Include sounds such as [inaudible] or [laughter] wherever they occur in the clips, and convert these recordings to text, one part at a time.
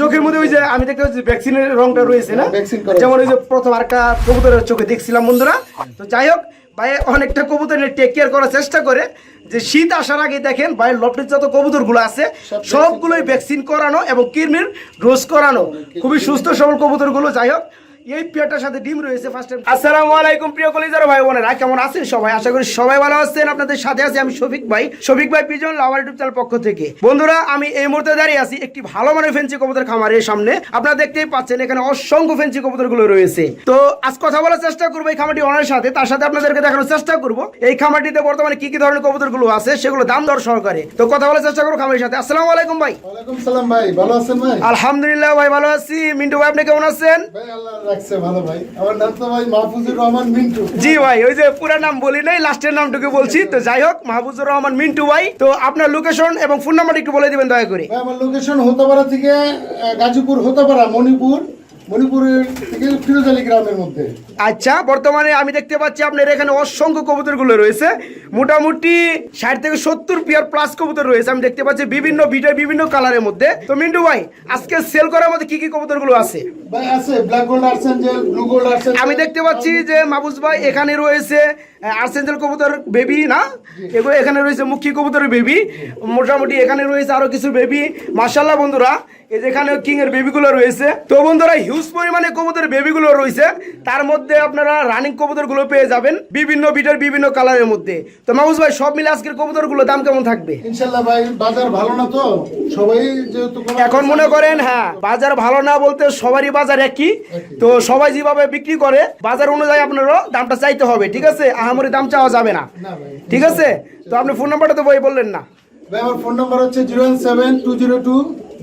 চোখের মধ্যে ওই যে আমি দেখতে পাচ্ছি ভ্যাকসিনের রংটা রয়েছে না? যেমন ওই যে প্রথম আরেকটা কবুতরের চোখে দেখছিলাম বন্ধুরা। তো যাই হোক ভাই অনেকটা কবুতর নিয়ে টেক কেয়ার করার চেষ্টা করে। যে শীত আসার আগে দেখেন ভাইয়ের লফটের যত কবুতরগুলো আছে সবগুলোই ভ্যাকসিন করানো এবং কিরমির ডোজ করানো। খুবই সুস্থ সবল কবুতরগুলো যাই হোক। এই পেয়ারটার সাথে ডিম রয়েছে ফার্স্ট টাইম আসসালামু আলাইকুম প্রিয় কলিজার ভাই বোনেরা কেমন আছেন সবাই? আশা করি সবাই ভালো আছেন। আপনাদের সাথে আছি আমি শফিক ভাই। শফিক ভাই পিজন লাভার ইউটিউব চ্যানেল পক্ষ থেকে। বন্ধুরা আমি এই মুহূর্তে দাঁড়িয়ে আছি একটি ভালো মানের ফেন্সি কবুতর খামারের সামনে। আপনারা দেখতেই পাচ্ছেন এখানে অসংখ্য ফেন্সি কবুতরগুলো রয়েছে। তো আজ কথা বলার চেষ্টা করব এই খামারটি ওনার সাথে। তার সাথে আপনাদেরকে দেখানোর চেষ্টা করব এই খামারটিতে বর্তমানে কি কি ধরনের কবুতরগুলো আছে সেগুলো দাম দর সহকারে। তো কথা বলার চেষ্টা করব খামারের সাথে। আসসালামু আলাইকুম ভাই। ওয়ালাইকুম সালাম ভাই ভালো আছেন ভাই? আলহামদুলিল্লাহ ভাই ভালো আছি। মিন্টু ভাই আপনি কেমন আছেন? ভাই আল্লাহ রাখছে ভালো ভাই। আমার নাম তো ভাই মাহফুজুর রহমান মিন্টু। জি ভাই ওই যে পুরো নাম বলি নাই লাস্টের নামটুকু বলছি। তো যাই হোক মাহফুজুর রহমান মিন্টু ভাই। তো আপনার লোকেশন এবং ফোন নাম্বার একটু বলে দিবেন দয়া করে। আমার লোকেশন হতাপাড়া থেকে গাজীপুর হতাপাড়া মণিপুর। মণিপুরের থেকে ফিরোজালি গ্রামের মধ্যে। আচ্ছা বর্তমানে আমি দেখতে পাচ্ছি আপনার এখানে অসংখ্য কবুতরগুলো রয়েছে। মোটামুটি ষাট থেকে সত্তর পিয়ার প্লাস কবুতর রয়েছে। আমি দেখতে পাচ্ছি বিভিন্ন বিটের বিভিন্ন কালারের মধ্যে। তো মিন্টু ভাই আজকে সেল করার মধ্যে কি কি কবুতরগুলো আছে? ভাই আছে black gold archangel blue gold archangel আমি দেখতে পাচ্ছি যে মাহবুজ ভাই এখানে রয়েছে আর্সেঞ্জেল কবুতর বেবি না? এগুলো এখানে রয়েছে মুখী কবুতরের বেবি মোটামুটি এখানে রয়েছে আরও কিছু বেবি মার্শাল্লাহ বন্ধুরা এই যে এখানে কিং এর বেবিগুলো রয়েছে। তো বন্ধুরা হিউজ পরিমাণে কবুতরের বেবিগুলো রয়েছে। তার মধ্যে আপনারা রানিং কবুতরগুলো পেয়ে যাবেন বিভিন্ন বিটের বিভিন্ন কালারের মধ্যে। তো মাহবুজ ভাই সব মিলে আজকের কবুতরগুলো দাম কেমন থাকবে? ইনশাল্লাহ ভাই বাজার ভালো না তো? সবাই যেহেতু এখন মনে করেন হ্যাঁ বাজার ভালো না বলতে সবারই বাজার একই। তো সবাই যেভাবে বিক্রি করে বাজার অনুযায়ী আপনারও দামটা চাইতে হবে ঠিক আছে? আহামরি দাম চাওয়া যাবে না। না ঠিক আছে? তো আপনি ফোন নাম্বারটা তো বই বললেন না। ভাই আমার ফোন নাম্বার হচ্ছে zero seven two zero two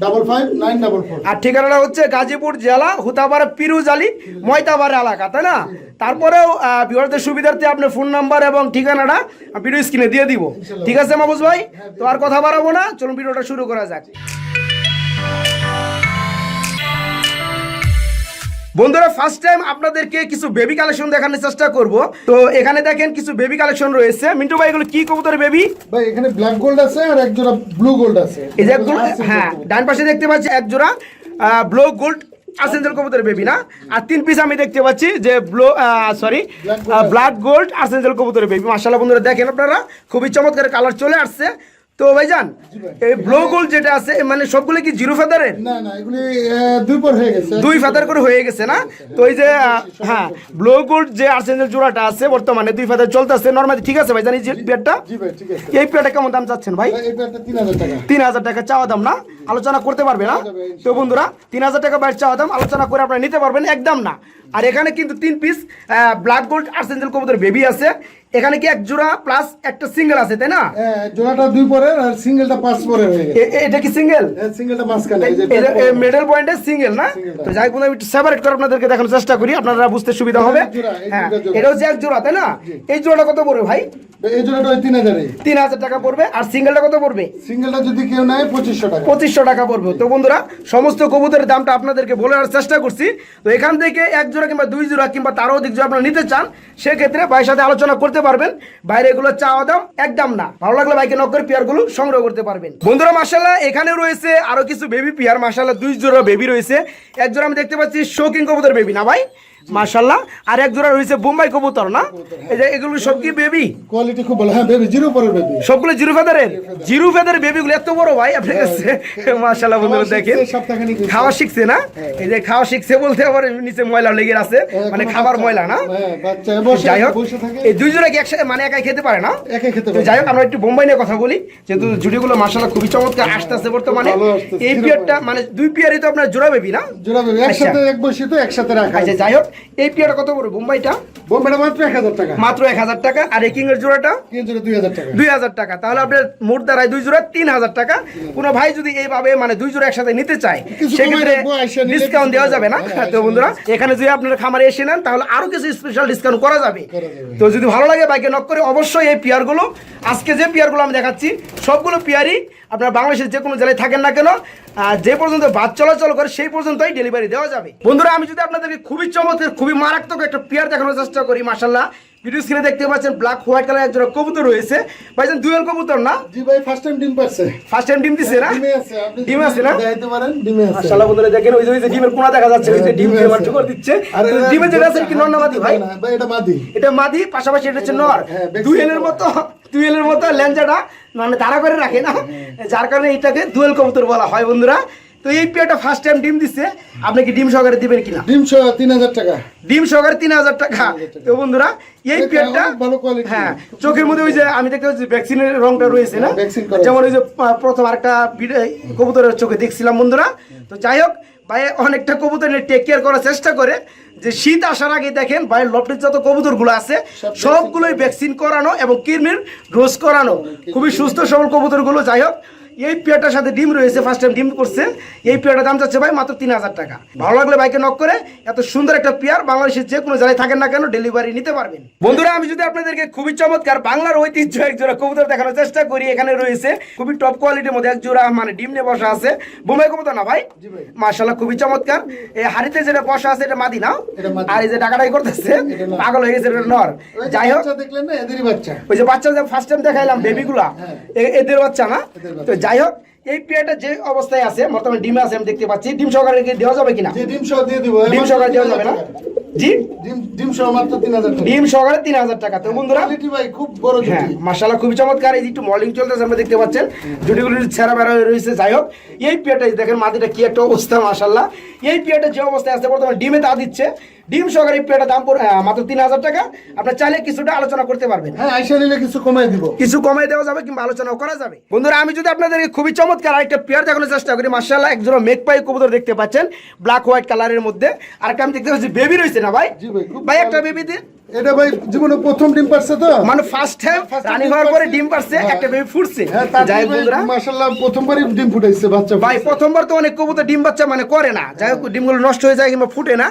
double five nine double four আর ঠিকানাটা হচ্ছে গাজীপুর জেলা হুতাবাড়া পিরুজ আলী ময়তাপাড়া এলাকা তাই না? তারপরেও বিহারদের সুবিধার্থে আপনার ফোন নাম্বার এবং ঠিকানাটা ভিডিও স্ক্রিনে দিয়ে দিব। ঠিক আছে মাহবুজ ভাই? তো আর কথা বাড়াবো না চলুন ভিডিওটা শুরু করা যাক। বন্ধুরা ফার্স্ট টাইম আপনাদেরকে কিছু বেবি কালেকশন দেখানোর চেষ্টা করব। তো এখানে দেখেন কিছু বেবি কালেকশন রয়েছে। মিন্টু ভাই এগুলো কি কবুতর বেবি ভাই এখানে ব্ল্যাক গোল্ড আছে আর এক জোড়া ব্লু গোল্ড আছে। এই যে হ্যাঁ ডান পাশে দেখতে পাচ্ছি এক জোড়া ব্লু গোল্ড আর্সেঞ্জেল কবুতরের বেবি না? আর তিন পিস আমি দেখতে পাচ্ছি যে blue sorry black gold archangel কবুতরের বেবি মাশাআল্লাহ বন্ধুরা দেখেন আপনারা? খুবই চমৎকার কালার চলে আসছে। তো ভাইজান এই ব্লো গোল্ড যেটা আছে মানে সবগুলো কি জিরো ফেদারের? না না এগুলি দুই পর হয়ে গেছে। দুই ফেদার করে হয়ে গেছে না? তো এই যে হ্যাঁ ব্লো গোল্ড যে আর্সেঞ্জেল জোড়াটা আছে বর্তমানে দুই ফেদার চলতেছে। নর্মালি ঠিক আছে ভাইজান এই যে পেয়ারটা? জি ভাই ঠিক আছে। এই পেয়ারটা কেমন দাম চাচ্ছেন ভাই? তিন হাজার টাকা। চাওয়া দাম না? আলোচনা করতে পারবে না? তো বন্ধুরা তিন হাজার টাকা বাইর চাওয়া দাম আলোচনা করে আপনারা নিতে পারবেন একদম না। আর এখানে কিন্তু তিন পিস ব্ল্যাক গোল্ড আর্সেঞ্জেল কবুতর বেবি আছে। এখানে কি এক জোড়া প্লাস একটা সিঙ্গেল আছে তাই না? হ্যাঁ, জোড়াটা দুই পরের আর সিঙ্গেলটা পাঁচ এ- এটা কি সিঙ্গেল সিঙ্গেলটা মাঝখানে এই যে মিডল পয়েন্টে সিঙ্গেল না? তো যাই বন্ধুরা, একটু সেপারেট করে আপনাদেরকে দেখানোর চেষ্টা করি আপনারা বুঝতে সুবিধা হবে। হ্যাঁ। এটা হচ্ছে এক জোড়া তাই না? এই জোড়াটা কত পড়বে ভাই? এই জোড়াটা ওই তিন হাজারে তিন হাজার টাকা পড়বে আর সিঙ্গেলটা কত পড়বে? সিঙ্গেলটা যদি কেউ নেয় পঁচিশশো টাকা। পঁচিশশো টাকা পড়বে। তো বন্ধুরা সমস্ত কবুতরের দামটা আপনাদেরকে বলার চেষ্টা করছি। তো এখান থেকে এক জোড়া কিংবা দুই জোড়া কিংবা তারও অধিক জোড়া আপনারা নিতে চান, সেক্ষেত্রে ভাইয়ের সাথে আলোচনা করতে পারবেন। বাইরে এগুলো চাওয়া দাম একদম না। ভালো লাগলে ভাইকে নক করে পেয়ারগুলো সংগ্রহ করতে পারবেন। বন্ধুরা মাসাল্লাহ এখানে রয়েছে আরও কিছু বেবি পেয়ার মাসাল্লাহ দুই জোড়া বেবি রয়েছে। এক জোড়া আমি দেখতে পাচ্ছি শৌকিং কবুতর বেবি না ভাই? মাসাল্লাহ আর এক জোড়া রয়েছে বোম্বাই কবুতর না? এই যে এগুলো সব কি বেবি কোয়ালিটি খুব ভালো। হ্যাঁ বেবি জিরো পরের বেবি সবগুলো জিরো ফেদারের জিরো ফেদারের বেবিগুলো এত বড় ভাই আপনার কাছে মাসাল্লাহ বন্ধুরা দেখেন। খাওয়া শিখছে না? এই যে খাওয়া শিখছে বলতে আবার নিচে ময়লা লেগে আছে মানে খাবার ময়লা না? হ্যাঁ যাই হোক এই দুই জোড়া কি একসাথে মানে একাই খেতে পারে না? একাই খেতে পারে। যাই হোক আমরা একটু বোম্বাই নিয়ে কথা বলি যেহেতু জুড়িগুলো মাসালা খুবই চমৎকার আসতেছে বর্তমানে। এই পিয়ারটা মানে দুই পিয়ারই তো আপনার জোড়া বেবি না? জোড়া বেবি একসাথে এক বসে তো একসাথে রাখা আচ্ছা যাই হোক এই পিয়ারটা কত বড় বোম্বাইটা? বোম্বেটা মাত্র এক হাজার টাকা। মাত্র এক হাজার টাকা। আর এই কিং এর জোড়াটা দুই হাজার টাকা। দুই হাজার টাকা। তাহলে আপনার মোট দাঁড়ায় দুই জোড়া তিন হাজার টাকা। কোনো ভাই যদি এইভাবে মানে দুই জোড়া একসাথে নিতে চায় সেক্ষেত্রে ডিসকাউন্ট দেওয়া যাবে না। তো বন্ধুরা এখানে যদি আপনার খামারে এসে নেন তাহলে আরও কিছু স্পেশাল ডিসকাউন্ট করা যাবে। করা যাবে। তো যদি ভালো লাগে বাইকে নক করে অবশ্যই এই পিয়ারগুলো আজকে যে পিয়ারগুলো আমি দেখাচ্ছি সবগুলো পিয়ারই আপনার বাংলাদেশের যে কোনো জেলায় থাকেন না কেন যে পর্যন্ত বাস চলাচল করে সেই পর্যন্তই ডেলিভারি দেওয়া যাবে। বন্ধুরা, আমি যদি আপনাদেরকে খুবই চমৎকার, খুবই মারাত্মক একটা পেয়ার দেখানোর চেষ্টা করি মাসাল্লাহ ভিডিও স্ক্রিনে দেখতে পাচ্ছেন ব্ল্যাক হোয়াইট কালার কবুতর রয়েছে। ভাইজান দুয়েল কবুতর না? জি ভাই ফার্স্ট টাইম ডিম পারছে। ফার্স্ট টাইম ডিম দিছে না? ডিমে আছে আপনি ডিমে আছে না? দেখাইতে পারেন ডিমে আছে। মাশাআল্লাহ বন্ধুরা দেখেন ওই যে ওই যে ডিমের দেখা যাচ্ছে ওই যে ডিম দিয়ে। মার দিচ্ছে। আর ডিমে যেটা আছে কি নর না মাদি ভাই? না, ভাই এটা মাদি। এটা মাদি পাশাপাশি এটা হচ্ছে নর। হ্যাঁ, দুয়েলের করা। মতো দুয়েলের মতো ল্যাঞ্জাটা মানে তাড়া করে রাখে না। হ্যাঁ, যার কারণে এটাকে দুয়েল কবুতর বলা হয় বন্ধুরা। তো এই পেয়ারটা ফার্স্ট টাইম ডিম দিচ্ছে আপনি কি ডিম সহকারে দিবেন কিনা? ডিম সহ তিন হাজার টাকা। ডিম সহকারে তিন হাজার টাকা। তো বন্ধুরা এই পেয়ারটা ভালো quality। হ্যাঁ চোখের মধ্যে ওই যে আমি দেখতে পাচ্ছি ভ্যাকসিনের রংটা রয়েছে না? যেমন ওই যে প্রথম আরেকটা কবুতরের চোখে দেখছিলাম বন্ধুরা। তো যাই হোক ভাই অনেকটা কবুতর টেক কেয়ার করার চেষ্টা করে। যে শীত আসার আগে দেখেন ভাইয়ের লফটের যত কবুতরগুলো আছে সবগুলোই ভ্যাকসিন করানো এবং কিডনির ডোজ করানো। খুবই সুস্থ সবল কবুতরগুলো যাই হোক এই পেয়ারটার সাথে ডিম রয়েছে ফার্স্ট টাইম ডিম করছে এই পেয়ারটার দাম যাচ্ছে ভাই মাত্র তিন হাজার টাকা। ভালো লাগলে বাইকে নক করে এত সুন্দর একটা পেয়ার বাংলাদেশের যে কোনো জায়গায় থাকেন না কেন ডেলিভারি নিতে পারবেন। বন্ধুরা আমি যদি আপনাদেরকে খুবই চমৎকার বাংলার ঐতিহ্য এক জোড়া কবুতর দেখানোর চেষ্টা করি এখানে রয়েছে খুবই টপ কোয়ালিটির মধ্যে এক জোড়া মানে ডিম নিয়ে বসা আছে। বোম্বাই কবুতর না ভাই? মার্শাল্লাহ খুবই চমৎকার। এই হাড়িতে যেটা বসা আছে এটা মাদি না? আর এই যে টাকাটাই করতেছে পাগল হয়ে গেছে এটা নর। যাই হোক। বাচ্চা দেখলেন না এদেরই বাচ্চা। ওই যে বাচ্চা যে ফার্স্ট টাইম দেখাইলাম বেবিগুলা হ্যাঁ। এদের বাচ্চা না? তো যাই হোক এই পেয়ারটা যে অবস্থায় আছে বর্তমানে ডিমে আছে আমি দেখতে পাচ্ছি। ডিম সহকারে কি দেওয়া যাবে কিনা? ডিম সহ দিয়ে দিব। ডিম সহকারে দেওয়া যাবে না? জি? ডিম ডিম সহ মাত্র তিন হাজার টাকা। ডিম সহকারে তিন হাজার টাকা। তো বন্ধুরা কোয়ালিটি ভাই খুব বড় হ্যাঁ খুবই চমৎকার। এই যে একটু চলতেছে আমরা দেখতে পাচ্ছেন। ছেঁড়া বেড়া হয়ে রয়েছে। যাই হোক এই পেয়ারটা দেখেন মাটিটা কি একটা অবস্থা মাসাল্লাহ এই পেয়ারটা যে অবস্থায় আছে বর্তমানে ডিমে তা দিচ্ছে। ডিম সহকারে পেয়ারটা দাম পড়ে মাত্র তিন হাজার টাকা। আপনার চাইলে কিছুটা আলোচনা করতে পারবেন। হ্যাঁ আইসা নিলে কিছু কমাই দিব। কিছু কমাই দেওয়া যাবে কিংবা আলোচনাও করা যাবে। বন্ধুরা আমি যদি আপনাদেরকে খুবই চমৎকার আরেকটা পেয়ার দেখানোর চেষ্টা করি। মার্শাল্লাহ একজন মেঘপাই কবুতর দেখতে পাচ্ছেন। ব্ল্যাক হোয়াইট কালারের মধ্যে। আর একটা আমি দেখতে পাচ্ছি বেবি রয়েছে না ভাই? ভাই। একটা বেবি দিন এটা ভাই জীবনে প্রথম ডিম পারছে তো? মানে ফার্স্ট টাইম First রানিং হওয়ার পরে ডিম পারছে হ্যাঁ। একটা বেবি ফুটছে। হ্যাঁ যাই বন্ধুরা। মাশাআল্লাহ প্রথমবারই ডিম ফুটাইছে বাচ্চা ভাই প্রথমবার তো অনেক কবুতর ডিম বাচ্চা মানে করে না। যাই হোক ডিমগুলো নষ্ট হয়ে যায় কিংবা ফুটে না।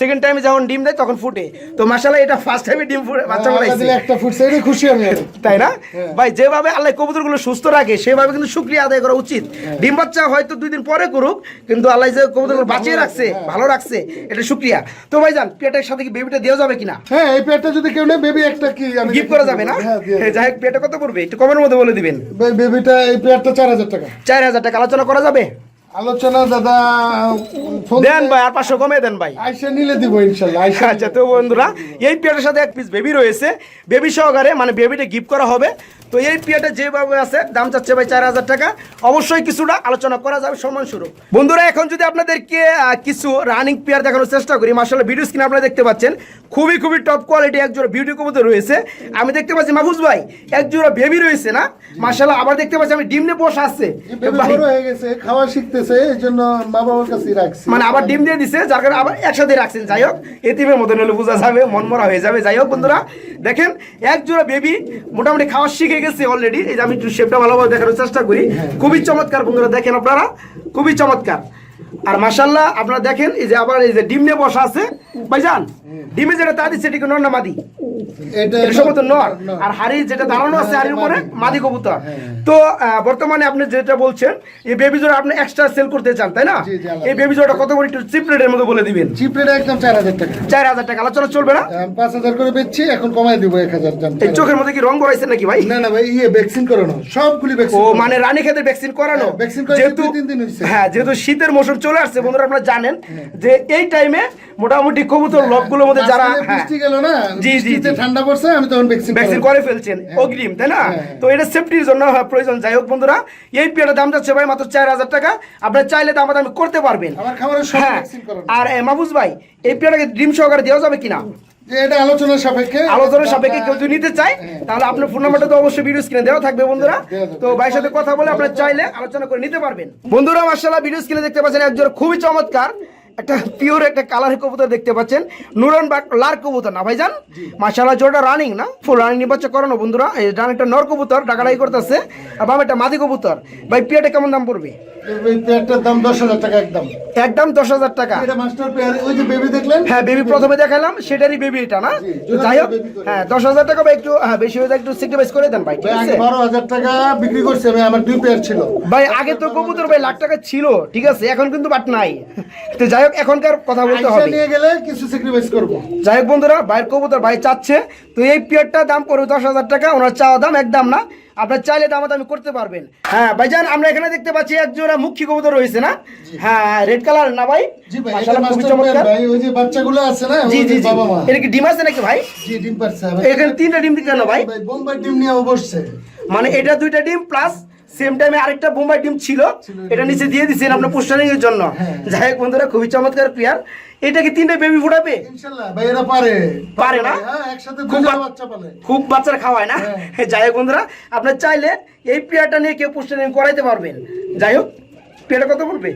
সেকেন্ড টাইমে যখন ডিম দেয় তখন ফুটে। তো মাসাল্লাহ এটা ফার্স্ট টাইমে ডিম ফুটে বাচ্চা ফুটাইছে। একটা ফুটছে এটা খুশি আমি। [laughs] তাই না? হ্যাঁ। ভাই যেভাবে আল্লাহ কবুতরগুলো সুস্থ রাখে সেভাবে কিন্তু শুক্রিয়া আদায় করা উচিত। হ্যাঁ। ডিম বাচ্চা হয়তো দুই দিন পরে করুক কিন্তু আল্লাহ যে কবুতরগুলো বাঁচিয়ে রাখছে হ্যাঁ। ভালো রাখছে এটা শুক্রিয়া তো ভাই যান পেটের সাথে কি বেবিটা দেওয়া যাবে কিনা? হ্যাঁ এই পেটটা যদি কেউ নেয় বেবি একটা কি আমি গিফট করা যাবে না? হ্যাঁ দিয়ে এ, যাই হোক পেটে কত পড়বে? একটু কমের মধ্যে বলে দিবেন। বেবিটা এই পেয়ারটা চার হাজার টাকা। চার হাজার টাকা আলোচনা করা যাবে? আলোচনা দাদা দেন ভাই আর পাঁচশো কমে দেন ভাই। আইসা নিলে দিব ইনশাল্লাহ আইসা আচ্ছা তো বন্ধুরা এই পেয়ারের সাথে এক পিস বেবি রয়েছে। বেবি সহকারে মানে বেবিটা গিফট করা হবে। তো এই পেয়ারটা যেভাবে আছে দাম চাচ্ছে ভাই চার হাজার টাকা। অবশ্যই কিছুটা আলোচনা করা যাবে সম্মান স্বরূপ। বন্ধুরা এখন যদি আপনাদেরকে কিছু রানিং পেয়ার দেখানোর চেষ্টা করি মার্শাল ভিডিও স্ক্রিন আপনারা দেখতে পাচ্ছেন খুবই খুবই টপ কোয়ালিটি এক জোড়া বিউটি কবুতর রয়েছে। আমি দেখতে পাচ্ছি মাহফুজ ভাই এক জোড়া বেবি রয়েছে না? মার্শাল আবার দেখতে পাচ্ছি আমি ডিম নিয়ে বসে আসছে খাওয়া শিখতেছে এই জন্য মা বাবার কাছে রাখছি। মানে আবার ডিম দিয়ে দিছে যার কারণে আবার একসাথে রাখছেন। যাই হোক এতিমের মতন হলে বোঝা যাবে মন মরা হয়ে যাবে। যাই হোক বন্ধুরা দেখেন এক জোড়া বেবি মোটামুটি খাওয়া শিখে গেছে অলরেডি এই যে আমি একটু শেপটা ভালোভাবে দেখানোর চেষ্টা করি। খুবই চমৎকার বন্ধুরা দেখেন আপনারা? খুবই চমৎকার। আর মাসাল্লাহ আপনারা দেখেন এই যে আবার এই যে ডিম নিয়ে বসা আছে। ভাইজান ডিমে যেটা তা দিচ্ছে এটিকে নর না মাদি? এটা এটা সম্ভবত নর। আর হাড়ি যেটা দাঁড়ানো আছে হাড়ির উপরে মাদি। কবুতর। তো বর্তমানে আপনি যেটা বলছেন এই বেবি জোড়া আপনি এক্সট্রা সেল করতে চান তাই না। এই বেবি জোড়াটা কত করে? একটু চিপ রেটের মধ্যে বলে দিবেন। চিপ রেট একদম চার হাজার টাকা। চার হাজার টাকা। আলোচনা চলবে না? পাঁচ হাজার করে বেচছি এখন কমাই দিব এক হাজার এই চোখের মধ্যে কি রং বড়াইছে নাকি ভাই? না না ভাই ইয়ে ভ্যাকসিন করানো। সবগুলি ও মানে রানী খেতে ভ্যাকসিন করানো? হ্যাঁ, করাইছে যেহেতু তিন দিন হইছে। হ্যাঁ যেহেতু শীতের মৌসুম চলে আসছে বন্ধুরা আপনারা জানেন যে এই টাইমে মোটামুটি কবুতর লবগুলোর মধ্যে যারা হ্যাঁ। বৃষ্টি গেল না জি, জি, ঠান্ডা পড়ছে আমি তখন ভ্যাকসিন ভ্যাকসিন করে ফেলছেন অগ্রিম তাই না? হ্যাঁ। তো এটা সেফটির জন্য প্রয়োজন। যাই হোক বন্ধুরা এই পেয়ারের দাম যাচ্ছে ভাই মাত্র চার হাজার টাকা। আপনার চাইলে দাম দামি করতে পারবেন। আমার খাবারের সব হ্যাঁ। আর এ, মাহফুজ ভাই এই পেয়ারটাকে ডিম সহকারে দেওয়া যাবে কিনা? এটা আলোচনার সাপেক্ষে। আলোচনার সাপেক্ষে কেউ যদি নিতে চায় হ্যাঁ। তাহলে আপনার ফোন নাম্বারটা তো অবশ্যই ভিডিও স্ক্রিনে দেওয়া থাকবে বন্ধুরা। তো ভাইয়ের সাথে কথা বলে আপনারা চাইলে আলোচনা করে নিতে পারবেন। বন্ধুরা মার্শাল্লাহ ভিডিও স্ক্রিনে দেখতে পাচ্ছেন একজন খুবই চমৎকার। একটা পিওর একটা কালার কবুতর দেখতে পাচ্ছেন। নুরন বা লার কবুতর না ভাইজান? মার্শাল্লাহ জোরটা রানিং না? ফুল রানিং নির্বাচন করানো বন্ধুরা। এই ডান একটা নর কবুতর ডাকাডাই করতেছে। আর বাম একটা মাদি কবুতর। ভাই পিয়াটা কেমন দাম পড়বে? পেয়ারটার দাম দশ হাজার টাকা একদম। একদম দশ হাজার টাকা। এটা মাস্টার পেয়ার ওই যে বেবি দেখলেন? হ্যাঁ বেবি প্রথমে দেখালাম সেটারই বেবি এটা না? যাই হোক হ্যাঁ দশ হাজার টাকা বা একটু হ্যাঁ বেশি হয়ে একটু করে দেন ভাই ঠিক আছে? বারো হাজার টাকা বিক্রি করছে আমি আমার দুই পেয়ার ছিল। ভাই আগে তো কবুতর ভাই লাখ টাকা ছিল ঠিক আছে? এখন কিন্তু বাট নাই। তো যাই হোক হোক এখনকার কথা বলতে হবে। নিয়ে গেলে কিছু স্যাক্রিফাইস করব। যাই হোক বন্ধুরা কবুতর ভাই চাচ্ছে। তো এই দাম পড়বে দশ হাজার টাকা ওনার চাওয়া দাম একদম না। আপনার চাইলে দাম দামি করতে পারবেন। হ্যাঁ ভাইজান আমরা এখানে দেখতে পাচ্ছি এক জোড়া মুখী কবুতর রয়েছে না? হ্যাঁ রেড কালার না ভাই? জি ভাই এটা মাশাআল্লাহ খুবই চমৎকার। ভাই ওই যে বাচ্চাগুলো আছে না জি জি বাবা মা। এটা কি ডিম আছে নাকি ভাই? জি ডিম পারছে। এখানে তিনটা ডিম কেন ভাই? ভাই বোম্বাই ডিম নিয়ে বসছে মানে এটা দুইটা ডিম প্লাস সেম টাইমে আরেকটা বোম্বাই ডিম ছিল এটা নিচে দিয়ে দিচ্ছেন আপনার পোস্টারিং এর জন্য। হ্যাঁ। যাই হোক বন্ধুরা খুবই চমৎকার প্লেয়ার এটা কি তিনটা বেবি ফুটাবে পারে। পারে না? হ্যাঁ খুব বাচ্চা খুব বাচ্চারা খাওয়ায় না? হ্যাঁ। যাই হোক বন্ধুরা আপনার চাইলে এই পেয়ারটা নিয়ে কেউ পোস্টারিং করাইতে পারবেন। যাই হোক পেয়ারটা কত পড়বে?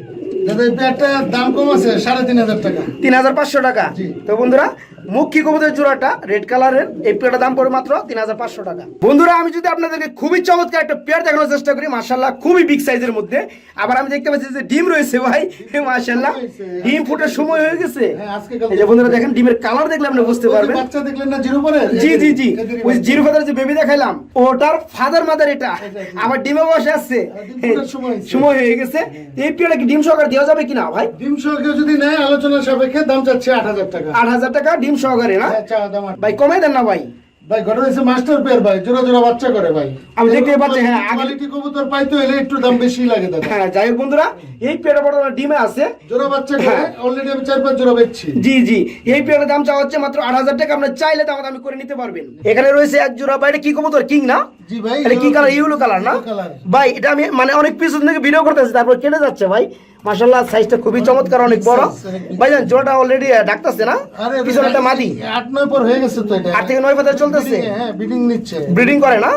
দাদা এই পেয়ারটার দাম কম আছে সাড়ে তিন হাজার টাকা। তিন হাজার পাঁচশো টাকা। তো বন্ধুরা মুখী কবুতরের জোড়াটা? রেড কালারের এই পেয়ারটার দাম পড়ে মাত্র তিন হাজার পাঁচশো টাকা। বন্ধুরা আমি যদি আপনাদেরকে খুবই চমৎকার একটা পেয়ার দেখানোর চেষ্টা করি মার্শাল্লাহ খুবই বিগ সাইজের মধ্যে। আবার আমি দেখতে পাচ্ছি যে ডিম রয়েছে ভাই। [laughs] মার্শাল্লাহ ডিম ফুটার সময় হয়ে গেছে। হ্যাঁ, এই যে বন্ধুরা দেখেন ডিমের কালার দেখলে আপনি বুঝতে পারবেন। বাচ্চা দেখলেন না জিরো পরে জি জি জি। ওই জিরো ফাদার যে বেবি দেখাইলাম ওটার ফাদার মাদার এটা। আবার ডিমে বসে আসছে সময় হয়ে গেছে। এই পেয়ারটা কি ডিম সহকারে দেওয়া যাবে কিনা ভাই? ডিম সহ কেউ যদি নেয় আলোচনা সাপেক্ষে দাম চাচ্ছে আট হাজার টাকা। আট হাজার টাকা ডিম সহকারে না? হ্যাঁ, দাম ভাই কমাই দেন না ভাই। ভাই ঘটনা হচ্ছে মাস্টার পেয়ার ভাই জোড়া জোড়া বাচ্চা করে ভাই। আমি দেখতে পাচ্ছি, হ্যাঁ, কোয়ালিটি কবুতর পাইতে হলে একটু দাম বেশি লাগে দাদা। হ্যাঁ যাই হোক বন্ধুরা এই পেয়ারটা বর্তমানে ডিমে আছে। জোড়া বাচ্চা করে হ্যাঁ। অলরেডি আমি চার পাঁচ জোড়া বেচছি। জি জি এই পেয়ারের দাম চাওয়া হচ্ছে মাত্র আট হাজার টাকা আপনার চাইলে দাম দামি করে নিতে পারবেন। এখানে রয়েছে এক জোড়া ভাই এটা কি কবুতর? কিং না? জি ভাই এটা কি কালার? ইউলো কালার না? ভাই এটা আমি মানে অনেক পিছন থেকে ভিডিও করতেছি তারপর কেটে যাচ্ছে ভাই। মাশাল্লাহ সাইজটা খুবই চমৎকার অনেক বড়। ভাই জান জোড়াটা অলরেডি ডাকতেছে না? পিছনে একটা মাদি। আট নয় পর হয়ে গেছে তো এটা। থেকে নয় পাতা চলতেছে? Breeding হ্যাঁ নিচ্ছে। ব্রিডিং করে না।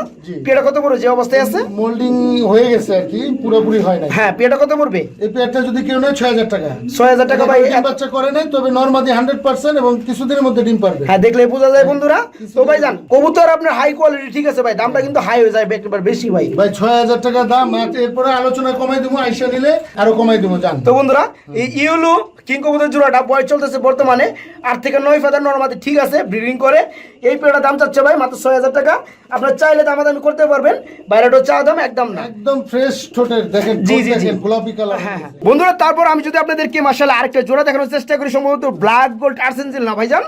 পেয়ারটা কত যে অবস্থায় আছে? মোল্ডিং হয়ে গেছে আর কি পুরোপুরি হয় নাই। হ্যাঁ পেয়ারটা কত পড়বে? এই পেয়ারটা যদি কেউ নেয় ছয় হাজার টাকা। ছয় হাজার টাকা ভাই বাচ্চা করে নাই তবে নর্মাদি হান্ড্রেড পার্সেন্ট এবং কিছুদিনের মধ্যে ডিম পারবে। হ্যাঁ দেখলে বোঝা যায় বন্ধুরা। তো ভাই জান কবুতর আপনার হাই কোয়ালিটি ঠিক আছে ভাই দামটা কিন্তু হাই হয়ে যায় একবার বেশি ভাই। ভাই ছয় হাজার টাকা দাম এরপরে আলোচনা কমাই দিব আইসা নিলে আরও কমাই দিব। তো বন্ধুরা এই ইউলু কিং কবুতর জোড়াটা বয়স চলতেছে বর্তমানে আট থেকে নয় ফাদার নর্মাদি ঠিক আছে ব্রিডিং করে। এই পেয়ারটা দাম চাচ্ছে ভাই মাত্র ছয় হাজার টাকা। আপনার চাইলে দামাদামি করতে পারবেন বাইরেটা চা দাম একদম না। একদম ফ্রেশ ঠোঁটের দেখেন জি, জি, জি। গোলাপি কালার হ্যাঁ হ্যাঁ। বন্ধুরা তারপর আমি যদি আপনাদেরকে মাসাল্লাহ আরেকটা জোড়া দেখানোর চেষ্টা করি সম্ভবত ব্ল্যাক গোল্ড আর্সেন্সিল না ভাইজান?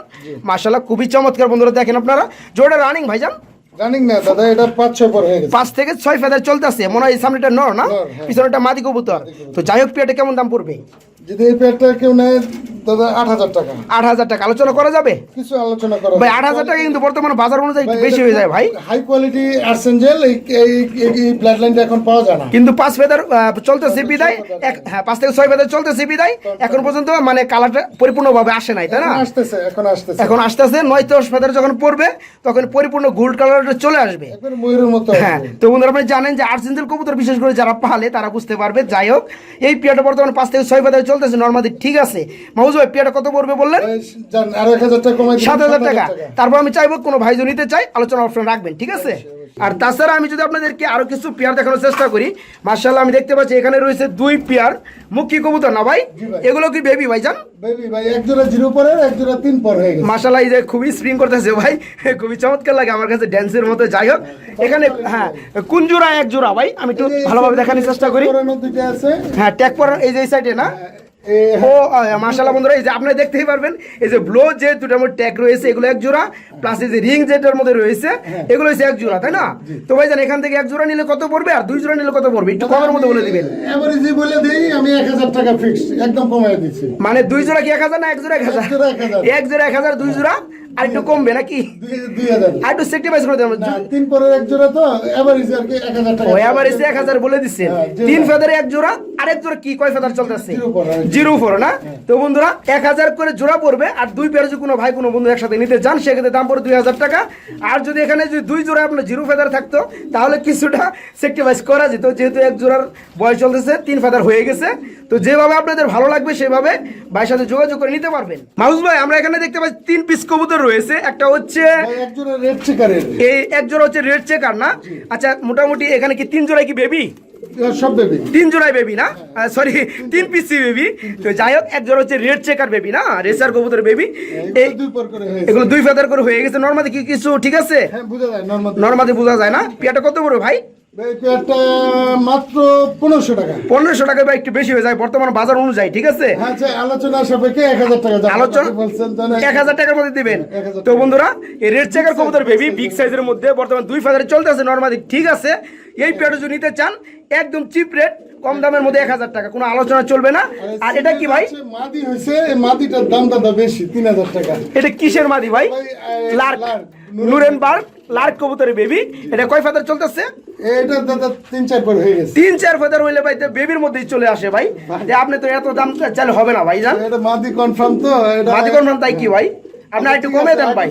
মাসাল্লাহ খুবই চমৎকার বন্ধুরা দেখেন আপনারা। জোড়া রানিং ভাইজান? না দাদা এটা পাঁচ ছয় পর হয়ে গেছে। পাঁচ থেকে ছয় ফেদার চলতেছে মনে হয় সামনেটা নর না? হ্যাঁ। পিছনেটা মাদি কবুতর। তো যাই হোক পিয়াটা কেমন দাম পড়বে? যদি এই পেয়ারটা কেউ নেয় দাদা আট হাজার টাকা। আট হাজার টাকা। আলোচনা করা যাবে? কিছু আলোচনা করা ভাই আট হাজার টাকা কিন্তু বর্তমানে বাজার অনুযায়ী বেশি হয়ে যায় ভাই। হাই কোয়ালিটি আর্সেঞ্জেল এই এই ব্লাড লাইনটা এখন পাওয়া যায় না। কিন্তু পাঁচ ফেদার চলতেছে বিদায়। এক হ্যাঁ পাঁচ থেকে ছয় ফেদার চলতেছে বিদায়। এখন পর্যন্ত মানে কালারটা পরিপূর্ণভাবে আসে নাই তাই না? এখন আসতেছে এখন আসতেছে। এখন আস্তে আস্তে নয় দশ ফেদার যখন পড়বে তখন পরিপূর্ণ গোল্ড কালারটা চলে আসবে। ময়ূরের মতো হ্যাঁ আসবে। তো বন্ধুরা আপনি জানেন যে আর্সেঞ্জেল কবুতর বিশেষ করে যারা পালে তারা বুঝতে পারবে। যাই হোক এই পিয়াটা বর্তমানে পাঁচ থেকে ছয় ফেদার চলতেছে নর্মাদি ঠিক আছে। মাহুজ ভাই পিয়াটা কত পড়বে বললেন? আরও এক হাজার টাকা কমাই সাত হাজার টাকা। তারপর আমি চাইব কোনো ভাই যদি নিতে চাই আলোচনা অপশন রাখবেন ঠিক আছে? আর তাছাড়া আমি যদি আপনাদেরকে আরও কিছু পেয়ার দেখানোর চেষ্টা করি মার্শাল্লাহ আমি দেখতে পাচ্ছি এখানে রয়েছে দুই পেয়ার মুখী কবুতর না ভাই? এগুলো কি বেবি ভাই জান হয়ে মার্শাল্লাহ এই যে খুবই স্প্রিং করতেছে ভাই খুবই চমৎকার লাগে আমার কাছে ড্যান্সের মতো যাই হোক। এখানে হ্যাঁ কোন জোড়া এক জোড়া ভাই আমি একটু ভালোভাবে দেখানোর চেষ্টা করি। হ্যাঁ ট্যাগ পর এই যে সাইডে না? এ, ও মাশাআল্লাহ বন্ধুরা এই যে আপনারা দেখতেই পারবেন এই যে ব্লো যে দুটার মধ্যে ট্যাগ রয়েছে এগুলো এক জোড়া প্লাস এই যে রিং যেটার মধ্যে রয়েছে এগুলো হচ্ছে এক জোড়া তাই না? তো ভাই জান এখান থেকে এক জোড়া নিলে কত পড়বে আর দুই জোড়া নিলে কত পড়বে? একটু কমের মধ্যে বলে দিবেন। এভারেজে বলে দেই আমি এক হাজার টাকা ফিক্স একদম কমাই দিচ্ছি। মানে দুই জোড়া কি এক হাজার না এক জোড়া হাজার? এক হাজার। হাজার দুই জোড়া আর একটু কমবে নাকি? হাজার। আর একটু সেক্টিভাইজ করে দেবেন তিন পরের এক জোড়া তো এভারেজ আর কি এক হাজার টাকা। ও আবার এসে এক হাজার বলে দিচ্ছেন। হ্যাঁ, তিন হ্যাঁ। ফেদারে এক জোড়া আর এক জোড়া কি কয় ফেদার চলতেছে? জিরো ফোর, হ্যাঁ। না? তো বন্ধুরা এক হাজার করে জোড়া পড়বে আর দুই পেয়ার যদি কোনো ভাই কোনো বন্ধু একসাথে নিতে চান সেক্ষেত্রে দাম পড়বে দুই হাজার টাকা। আর যদি এখানে যদি দুই জোড়া আপনার জিরো ফেদার থাকতো তাহলে কিছুটা সেক্টিভাইজ করা যেত। যেহেতু এক জোড়ার বয়স চলতেছে তিন ফেদার হয়ে গেছে। তো যেভাবে আপনাদের ভালো লাগবে সেভাবে ভাইয়ের সাথে যোগাযোগ করে নিতে পারবেন। মাহুস ভাই আমরা এখানে দেখতে পাচ্ছি তিন পিস কবুতর রয়েছে। একটা হচ্ছে এক জোড়া রেড চেকারের এই এক জোড়া হচ্ছে রেড চেকার না? আচ্ছা মোটামুটি এখানে কি তিন জোড়ায় কি বেবি সব বেবি তিন জোড়ায় বেবি না? সরি তিন পিসি বেবি তো যাই হোক এক জোড়া হচ্ছে রেড চেকার বেবি না? রেসার কবুতর বেবি এই এগুলো দুই ফেদার করে হয়ে গেছে। নর্মাদি কি কিছু ঠিক আছে? হ্যাঁ নর্মাদি বোঝা যায় না? পেয়াটা কত বড় ভাই? মাত্র পনেরোশো টাকা। পনেরোশো টাকা বা একটু বেশি হয়ে যায় বর্তমান বাজার অনুযায়ী ঠিক আছে? হ্যাঁ আলোচনা সাপেক্ষে এক হাজার টাকা আলোচনা আপনি বলছেন তাহলে এক হাজার টাকার মধ্যে দিবেন। 1000 তো বন্ধুরা এই রেড চেকার কবুতর বেবি বিগ সাইজের মধ্যে বর্তমান দুই চলতেছে নর্মালি ঠিক আছে? এই যদি নিতে চান একদম চিপ রেট কম দামের মধ্যে এক হাজার টাকা কোনো আলোচনা চলবে না। আর এটা কি ভাই? হচ্ছে মাদি হয়েছে মাদিটার দাম দাদা বেশি তিন হাজার টাকা। এটা কিসের মাদি ভাই? লার্ক নুরেন বার্গ লার্ক কবুতরের বেবি এটা কয় ফাদার চলতেছে? এটা দাদা তিন চার পর হয়ে গেছে। তিন চার ফাদার হইলে ভাই বেবির মধ্যেই চলে আসে ভাই। আপনি তো এত দাম চাইলে হবে না ভাই জান? এটা মাদি কনফার্ম তো এটা মাদি কনফার্ম তাই কি ভাই? আপনি একটু কমে দেন ভাই।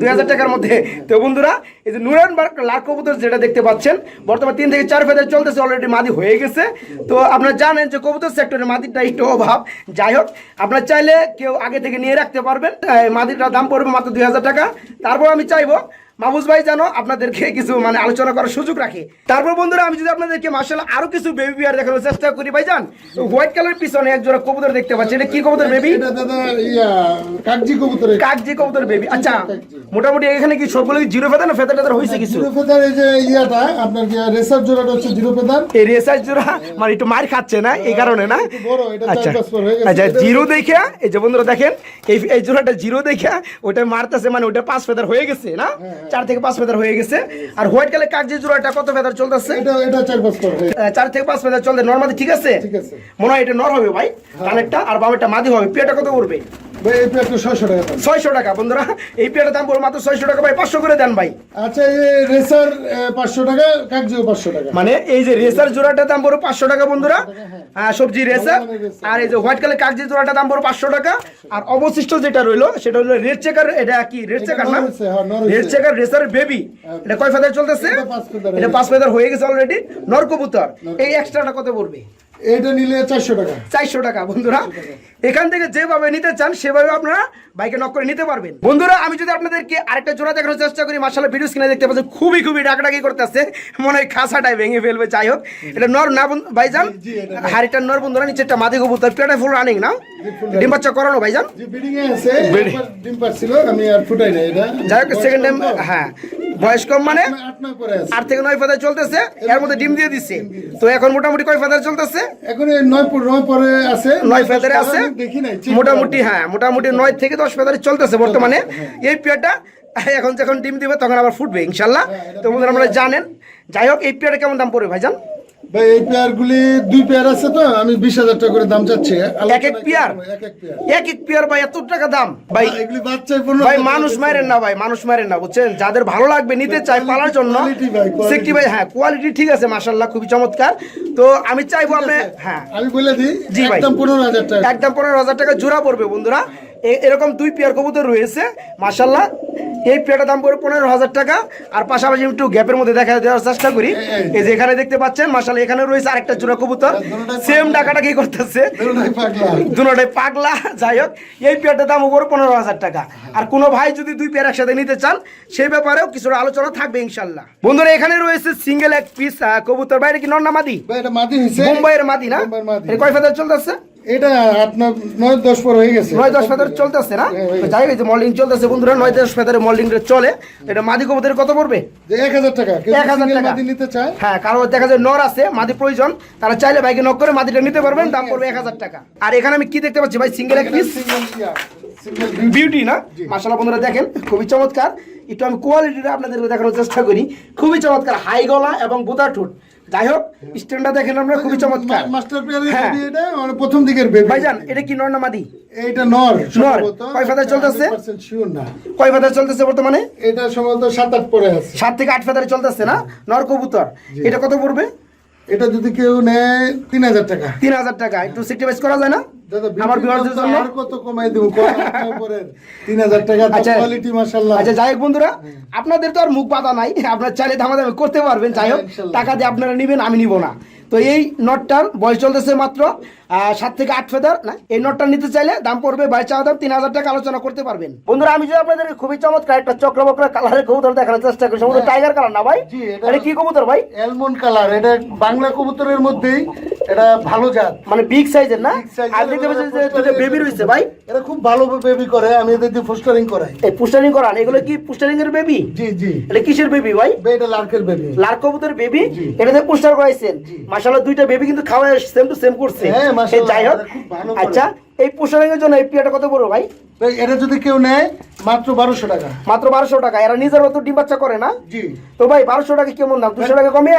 দুই হাজার টাকার মধ্যে। তো বন্ধুরা এই যে নুরানবার্গ লাখ কবুতর যেটা দেখতে পাচ্ছেন বর্তমানে তিন থেকে চার ফেদার চলতেছে অলরেডি মাদি হয়ে গেছে। তো আপনারা জানেন যে কবুতর সেক্টরে মাদিরটা একটু অভাব। যাই হোক আপনারা চাইলে কেউ আগে থেকে নিয়ে রাখতে পারবেন। মাদিরটার দাম পড়বে মাত্র দুই হাজার টাকা। তারপর আমি চাইব মাহবুজ ভাই জানো আপনাদেরকে কিছু মানে আলোচনা করার সুযোগ রাখে। তারপর বন্ধুরা আমি যদি আপনাদেরকে মার্শাল আরও কিছু বেবি বিয়ার দেখানোর চেষ্টা করি ভাই জান হোয়াইট কালার পিছনে এক জোড়া কবুতর দেখতে পাচ্ছি। এটা কি কবুতর বেবি কাগজি কবুতরের কাকজি কবুতর। বেবি আচ্ছা মোটামুটি এখানে কি সবগুলো জিরো ফেদার না ফেদার টেদার হয়েছে কিছু? জিরো ফেদার এই যে ইয়াটা আপনার কি রেসার জোড়াটা হচ্ছে জিরো ফেদার? এই রেসার্চ জোড়া মানে একটু মার খাচ্ছে না এই কারণে না? বড়, এটা চার আচ্ছা হয়ে। আচ্ছা জিরো দেখে এই যে বন্ধুরা দেখেন এই এই জোড়াটা জিরো দেখে ওটা মারতেছে মানে ওটা পাঁচ ফেদার হয়ে গেছে না? হ্যাঁ, চার থেকে পাঁচ ফেদার হয়ে গেছে। আর হোয়াইট কালার কাকজি জোড়াটা কত ফেদার চলতেছে? এটা এটা চার থেকে পাঁচ ফেদার চলতে নর্মালি ঠিক আছে? ঠিক আছে। মনে হয় এটা নর হবে ভাই কানেরটা আর বামেরটা মাদি হবে। পেটা কত করবে ভাই এই পেয়ারটা ছয়শো টাকা দাম। ছয়শো টাকা বন্ধুরা। এই পেটার দাম পড়বে মাত্র ছয়শো টাকা। ভাই পাঁচশো করে দেন ভাই। আচ্ছা রেসার পাঁচশো টাকা কাগজিও পাঁচশো টাকা। মানে এই যে রেসার জোড়াটার দাম পাঁচশো টাকা বন্ধুরা। হ্যাঁ। সবজি রেসার। আর এই যে হোয়াইট কালার কাগজি জোড়াটার দাম পাঁচশো টাকা। আর অবশিষ্ট যেটা রইল সেটা হলো রেড চেকার। এটা কি রেড চেকার না? হ্যাঁ। রেড চেকার রেসার বেবি এটা কয় ফেদার চলতেছে? এটা পাঁচ ফেদার হয়ে গেছে। অলরেডি নরকবুতর এই এক্সট্রাটা কত পড়বে? এটা নিলে চারশো টাকা। চারশো টাকা বন্ধুরা। এখান থেকে যেভাবে নিতে চান সেভাবে আপনারা বাইকে নক করে নিতে পারবেন। বন্ধুরা আমি যদি আপনাদেরকে আরেকটা জোড়া দেখানোর চেষ্টা করি মার্শাল্লাহ ভিডিও স্ক্রিনে দেখতে পাচ্ছেন খুবই খুবই ডাকাডাকি করতেছে। মনে হয় খাসাটাই ভেঙে ফেলবে যাই হোক। এটা নর না ভাইজান? হাড়িটার নর বন্ধুরা নিচেরটা মাদি কবুতর পেটা ফুল রানিং না? ডিম বাচ্চা করানো ভাইজান? যে বিডিং এ আছে একবার ডিম পাচ্ছিল আমি আর ফুটাই না এটা। যাই হোক সেকেন্ড টাইম হ্যাঁ। বয়স কম মানে? আট থেকে নয় ফাদার চলতেছে এর মধ্যে ডিম দিয়ে দিচ্ছে তো এখন মোটামুটি কয় ফাদার চলতেছে? এখন নয় পর- আছে। নয় ফেদারে আছে? মোটামুটি হ্যাঁ মোটামুটি নয় থেকে দশ ফেদারে চলতেছে বর্তমানে। এই পেয়ারটা এখন যখন ডিম দিবে তখন আবার ফুটবে ইনশাল্লাহ। তো বন্ধুরা আপনারা জানেন। যাই হোক এই পেয়ারটা কেমন দাম পড়বে ভাইজান? ভাই এই পেয়ার গুলি দুই পেয়ার আছে তো আমি বিশ হাজার টাকা করে দাম চাচ্ছি। এক এক পেয়ার? এক এক পেয়ার। ভাই এত টাকা দাম? ভাই এগুলি বাচ্চায় পনেরো ভাই মানুষ মারেন না ভাই মানুষ মারেন না বুঝছেন? যাদের ভালো লাগবে নিতে চাই পালার জন্য। quality ভাই, হ্যাঁ কোয়ালিটি ঠিক আছে মাশাল্লাহ খুবই চমৎকার। তো আমি চাইব আপনি হ্যাঁ। আমি বলে দিই জি ভাই। একদম পনেরো হাজার টাকা। একদম পনেরো হাজার টাকা জোড়া পড়বে বন্ধুরা। এরকম দুই পেয়ার কবুতর রয়েছে মাসাল্লাহ এই পেয়ারটার দাম পড়বে পনেরো হাজার টাকা। আর পাশাপাশি একটু গ্যাপের মধ্যে দেখা দেওয়ার চেষ্টা করি। এই যে এখানে দেখতে পাচ্ছেন মাসাল্লাহ এখানে রয়েছে আরেকটা জোড়া কবুতর। সেম টাকাটা কি করতেছে? দুটোটাই পাগলা। যাই হোক। এই পেয়ারটার দাম উপরে পনেরো হাজার টাকা। আর কোনো ভাই যদি দুই পেয়ার একসাথে নিতে চান সেই ব্যাপারেও কিছুটা আলোচনা থাকবে ইনশাল্লাহ বন্ধুরা এখানে রয়েছে সিঙ্গেল এক পিস কবুতর। বাইরে কি নন্না মাদি? মাদি মুম্বাইয়ের মাদি না? কয় ফেদার চলতেছে? এটা আট নয় দশ পর হয়ে গেছে। নয় দশ ফেদার চলতেছে না? হ্যাঁ, যাই মল্ডিং চলতেছে বন্ধুরা নয় দশ ফেদারে মল্ডিং চলে। এটা মাদি কবুতরের কত পড়বে? এক হাজার টাকা। এক হাজার টাকা। নিতে চায়? হ্যাঁ দেখা যায় নর আছে মাদি প্রয়োজন। তারা চাইলে বাইকে নক করে মাদিটা নিতে পারবেন দাম পড়বে এক হাজার টাকা। আর এখানে আমি কি দেখতে পাচ্ছি? ভাই সিঙ্গেল এক পিস বিউটি না? বন্ধুরা দেখেন খুবই চমৎকার। একটু আমি কোয়ালিটিটা আপনাদেরকে দেখানোর চেষ্টা করি। খুবই চমৎকার হাই গলা এবং বোতা ঠোঁট। যাই হোক স্ট্যান্ডটা দেখেন আমরা খুবই চমৎকার। মাস্টার হ্যাঁ। এটা মানে প্রথম দিকের বেবি ভাইজান এটা কি নর না মাদি? এইটা নর নর। কয় ফেদার চলতেছে? 100% শিওর না। কয় ফেদার চলতেছে বর্তমানে? এটা সম্ভবত সাত আট পরে আছে। 7 থেকে 8 ফেদারে চলতেছে না? নর কবুতর। এটা কত পড়বে? এটা যদি কেউ নেয় তিন হাজার টাকা। তিন হাজার টাকা। একটু সিটিভাইজ করা যায় না? আমার ভিউয়ারদের জন্য আর কত কমাই দেবো? তিন হাজার টাকা আচ্ছা। কোয়ালিটি আচ্ছা যাই হোক বন্ধুরা আপনাদের তো আর মুখ পাতা নাই। আপনার চাইলে দামাদামি করতে পারবেন। যাই হোক টাকা দিয়ে আপনারা নিবেন আমি নিব না। তো এই নটটার বয়স চলতেছে মাত্র সাত থেকে আট ফেদার। না। এই নটটা নিতে চাইলে দাম পড়বে বাই চাওয়া দাম তিন হাজার টাকা আলোচনা করতে পারবেন। বন্ধুরা আমি যে আপনাদের খুবই চমৎকার একটা চক্রবক্র কালারের কবুতর দেখানোর চেষ্টা করি সম্ভবত টাইগার কালার না ভাই? এটা- কি কবুতর ভাই? অ্যালমন্ড কালার এটা বাংলা কবুতরের মধ্যেই এটা ভালো জাত। মানে বিগ সাইজের না? আর দেখতে পাচ্ছেন যে দুটো বেবি রয়েছে ভাই। এটা খুব ভালো বেবি করে আমি এদের দিয়ে ফোস্টারিং করাই। এই পুস্টারিং করান এগুলো কি পুস্টারিং এর বেবি জি জি। এটা কিসের বেবি ভাই? এটা লার্কের বেবি লাল কবুতর বেবি এটাতে পোস্টার করাইছেন? মাশাআল্লাহ দুইটা বেবি কিন্তু খাওয়া সেম টু সেম করছে। হ্যাঁ, যাই হোক। আচ্ছা এই এর জন্য এই পিয়াটা কত বড় ভাই? এটা যদি কেউ নেয় মাত্র বারোশো টাকা। মাত্র বারোশো টাকা। এরা নিজের মতো ডিম বাচ্চা করে না? জি। তো ভাই বারোশো টাকা কেমন দাম? দুশো টাকা কমে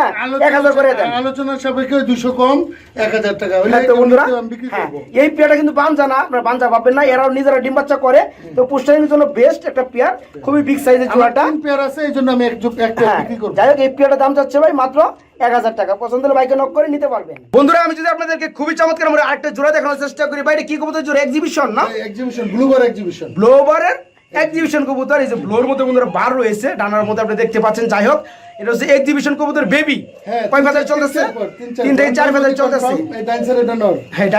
এক হাজার করে দেন। আলোচনার সাপেক্ষে দুশো কম এক হাজার টাকা। হ্যাঁ, তো বন্ধুরা হ্যাঁ, এই পেয়ারটা কিন্তু বাঞ্জা না আপনার বাঞ্জা ভাববেন না এরাও নিজেরা ডিম বাচ্চা করে। তো পুস্টারিং এর জন্য বেস্ট একটা পেয়ার খুবই বিগ সাইজের জোড়াটা। পেয়ার আছে এই জন্য আমি এক হ্যাঁ, বিক্রি করব। যাই হোক এই পেয়ারটার দাম যাচ্ছে ভাই মাত্র এক হাজার টাকা। পছন্দ হলে বাইকে নক করে নিতে পারবেন। বন্ধুরা আমি যদি আপনাদেরকে খুবই চমৎকার আমরা আরেকটা জোড়া দেখানোর চেষ্টা করি বাইরে কি কবুতর? জোড়া এক্সিবিশন না? এক্সিবিশন ব্লুবার এক্সিবিশন ব্লোবারের এক্সিবিশন কবুতর এই যে ব্লোর মধ্যে বন্ধুরা বার রয়েছে ডানার মধ্যে আপনি দেখতে পাচ্ছেন। যাই হোক এটা হচ্ছে এক্সিবিশন কবুতর বেবি হ্যাঁ কয় ফেদার চলতেছে? তিন থেকে চার ফেদার চলতেছে। এটা নর। হ্যাঁ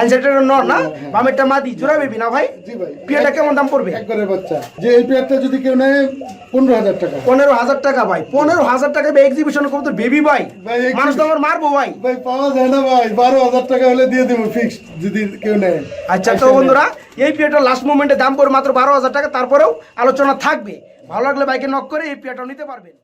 নর না? বামেরটা মাদি। জোড়া বেবি না ভাই? পিয়াটা কেমন দাম পড়বে? বাচ্চা। যে এই পেয়ারটা যদি কেউ নেয় পনেরো হাজার টাকা। পনেরো হাজার টাকা ভাই। পনেরো হাজার টাকা এক্সিবিশন কবুতর বেবি ভাই। মানুষ তো আমার মারবো ভাই। ভাই পাওয়া যায় না ভাই। বারো হাজার টাকা হলে দিয়ে দেবো ফিক্সড যদি কেউ নেয়। আচ্ছা তো বন্ধুরা এই পিয়াটা লাস্ট মোমেন্টে দাম পড়ে মাত্র বারো হাজার টাকা। তারপরেও আলোচনা থাকবে। ভালো লাগলে বাইকে নক করে এই পিয়াটাও নিতে পারবেন।